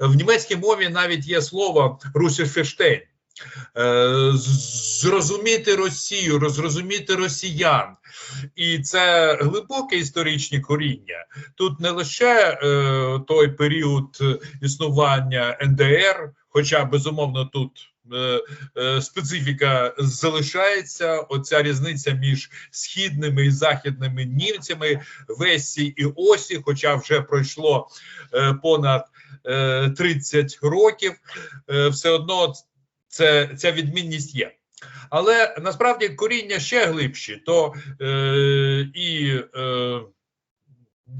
В німецькій мові навіть є слово Русіфештейн. Е, Зрозуміти Росію, розрозуміти росіян, і це глибоке історичне коріння. Тут не лише е, той період існування НДР, хоча безумовно тут е, е, специфіка залишається. Оця різниця між східними і західними німцями Весі і Осі, хоча вже пройшло понад 30 років, е, все одно це, ця відмінність є. Але насправді коріння ще глибші, то е, і е,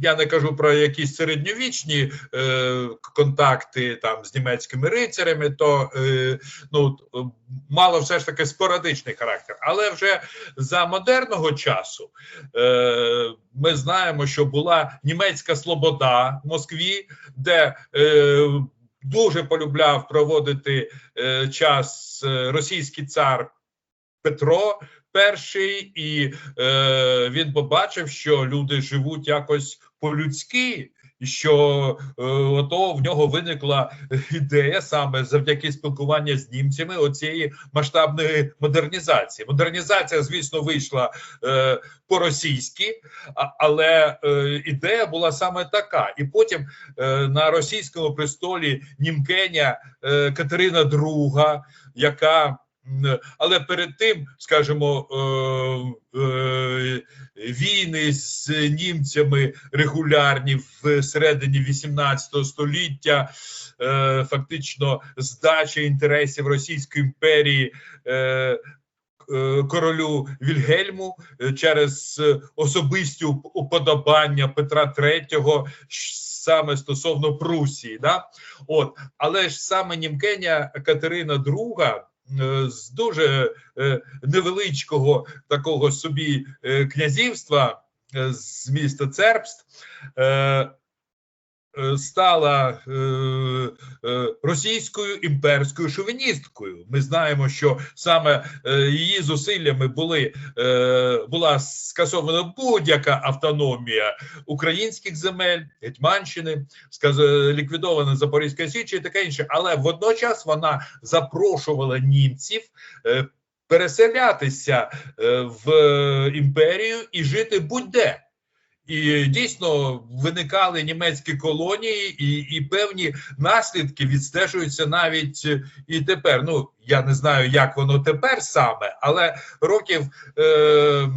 я не кажу про якісь середньовічні е, контакти там з німецькими рицарями, то е, ну, е, мало все ж таки спорадичний характер. Але вже за модерного часу е, ми знаємо, що була німецька слобода в Москві, де е, дуже полюбляв проводити е, час е, російський цар Петро І, і е, він побачив, що люди живуть якось по-людськи, що е, ото в нього виникла ідея саме завдяки спілкуванню з німцями оцієї масштабної модернізації. Модернізація, звісно, вийшла е, по-російськи, але е, ідея була саме така. І потім е, на російському престолі німкеня е, Катерина II, яка але перед тим, скажімо, е, е, війни з німцями регулярні в середині 18 століття, е, фактично здача інтересів Російської імперії. Королю Вільгельму через особисті уподобання Петра III саме стосовно Прусії, да? От, але ж саме Німкеня Катерина II з дуже е, невеличкого такого собі е, князівства е, з міста Цербст. Е, е, стала е, е, російською імперською шовіністкою. Ми знаємо, що саме е, її зусиллями були е, була скасована будь-яка автономія українських земель, Гетьманщини, ліквідована Запорізька Січ і таке інше. Але водночас вона запрошувала німців. е, Переселятися е, в е, імперію і жити будь-де. І дійсно виникали німецькі колонії, і, і певні наслідки відстежуються навіть е, і тепер. Ну я не знаю, як воно тепер саме, але років е,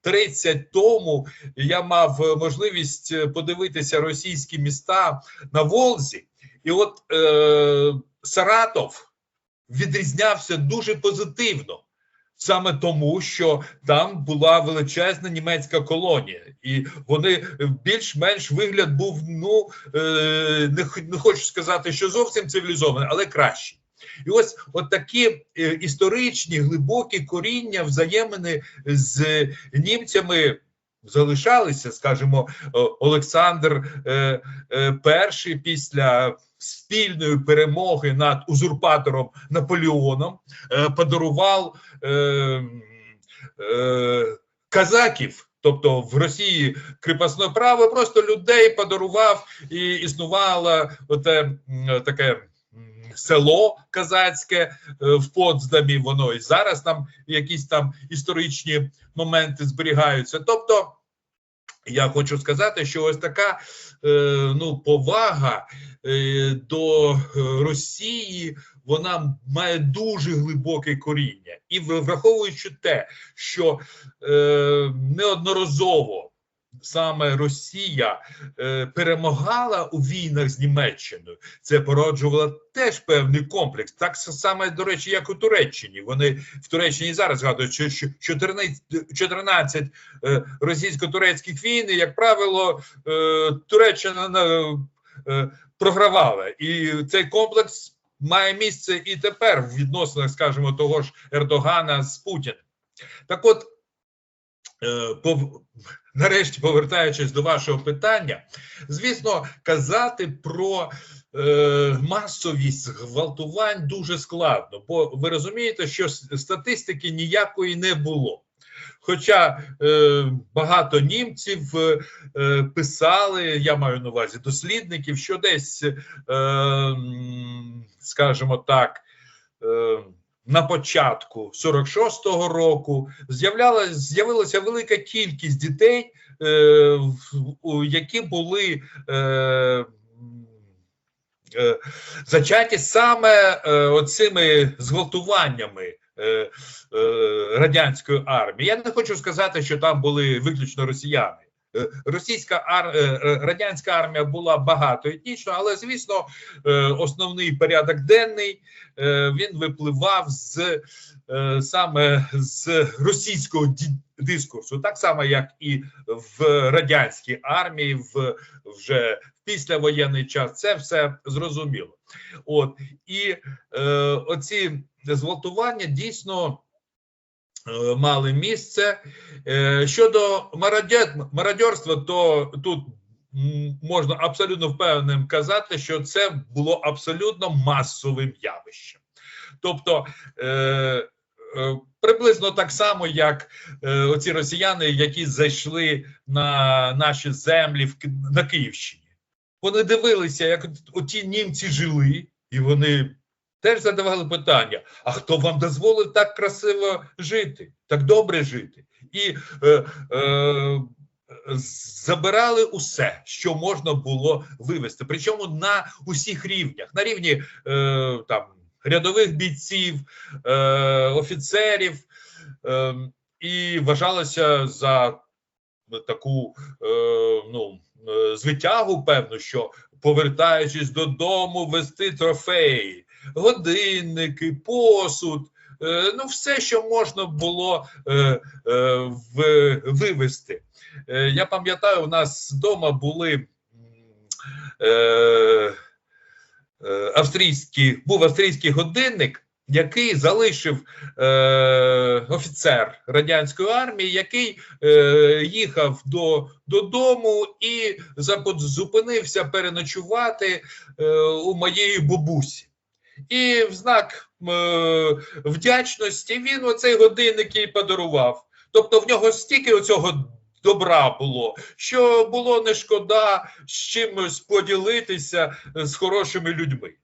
30 тому я мав можливість е, подивитися російські міста на Волзі, і от е, Саратов відрізнявся дуже позитивно. Саме тому, що там була величезна німецька колонія, і вони е, більш-менш вигляд був. Ну е, не, не хочу сказати, що зовсім цивілізований, але кращий. І ось от такі е, історичні глибокі коріння взаємини з німцями залишалися, скажімо, Олександр перший після спільної перемоги над узурпатором Наполеоном е, подарував е, е, казаків. Тобто в Росії кріпосне право просто людей подарував і існувало оте таке село казацьке в Потсдамі. Воно і зараз там якісь там історичні моменти зберігаються. Тобто, я хочу сказати, що ось така е, ну повага е, до Росії вона має дуже глибоке коріння, і враховуючи те, що е, неодноразово саме Росія е, перемагала у війнах з Німеччиною, це породжувало теж певний комплекс. Так с- саме, до речі, як у Туреччині. Вони в Туреччині зараз згадують, що що 14, 14 е, російсько-турецьких війн, як правило, е, Туреччина е, е, програвала. І цей комплекс має місце і тепер в відносинах, скажімо, того ж Ердогана з Путіним. Так от. Нарешті, повертаючись до вашого питання, звісно, казати про е, масовість гвалтувань дуже складно, бо ви розумієте, що статистики ніякої не було. Хоча е, багато німців е, е, писали, я маю на увазі дослідників, що десь, е, скажімо так, е, на початку 46-го року з'являлась з'явилася велика кількість дітей, е, які були е, е, зачаті саме е, оцими зґвалтуваннями е, е, радянської армії. Я не хочу сказати, що там були виключно росіяни. Е, Російська ар... е, е, радянська армія була багатоетнічна, але звісно, основний порядок денний він випливав з саме з російського дискурсу, так само як і в радянській армії, в вже післявоєнний час. Це все зрозуміло. От і е, оці зґвалтування дійсно. Е, Мали місце Е, щодо мародьорства, то тут можна абсолютно впевненим казати, що це було абсолютно масовим явищем. Тобто е, приблизно так само, як оці росіяни, які зайшли на наші землі на Київщині. Вони дивилися, як оті німці жили, і вони теж задавали питання: а хто вам дозволив так красиво жити, так добре жити? І е, е, забирали усе, що можна було вивести. Причому на усіх рівнях, на рівні е, там рядових бійців, е, офіцерів, е, і вважалося за таку е, ну, е, звитягу, певно, що повертаючись додому, вести трофеї, годинники, посуд. е, Ну, все, що можна було е, е, вивести. Е, Я пам'ятаю, у нас вдома були австрійські, був австрійський годинник, який залишив е, офіцер радянської армії, який е, їхав до, додому і зупинився переночувати е, у моєї бабусі. І в знак е, вдячності він оцей годинник їй подарував. Тобто в нього стільки оцього добра було, що було не шкода з чимось поділитися е, з хорошими людьми.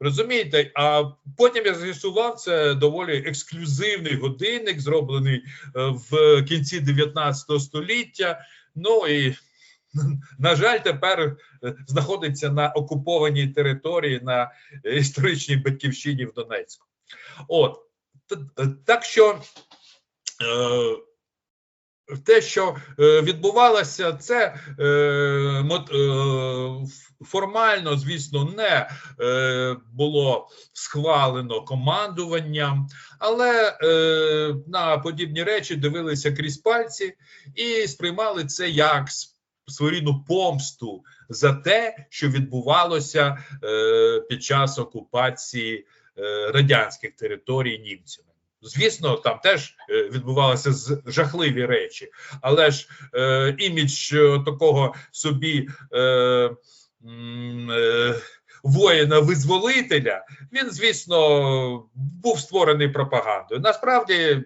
Розумієте? А потім я з'ясував, це доволі ексклюзивний годинник, зроблений е, в кінці 19 століття. Ну і на жаль, тепер е, знаходиться на окупованій території на е, історичній батьківщині в Донецьку. От е, так що. Те, що відбувалося, це формально, звісно, не було схвалено командуванням, але на подібні речі дивилися крізь пальці і сприймали це як своєрідну помсту за те, що відбувалося е, під час окупації е, радянських територій німцями. Звісно, там теж е, відбувалися жахливі речі, але ж е, імідж е, такого собі е, е, воїна-визволителя, він, звісно, був створений пропагандою. Насправді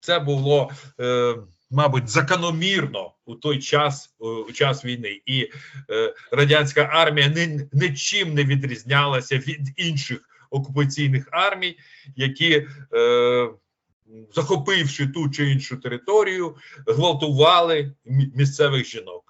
це було, е, мабуть, закономірно у той час, у, час війни, і е, радянська армія не нічим не відрізнялася від інших окупаційних армій, які, е, захопивши ту чи іншу територію, гвалтували місцевих жінок.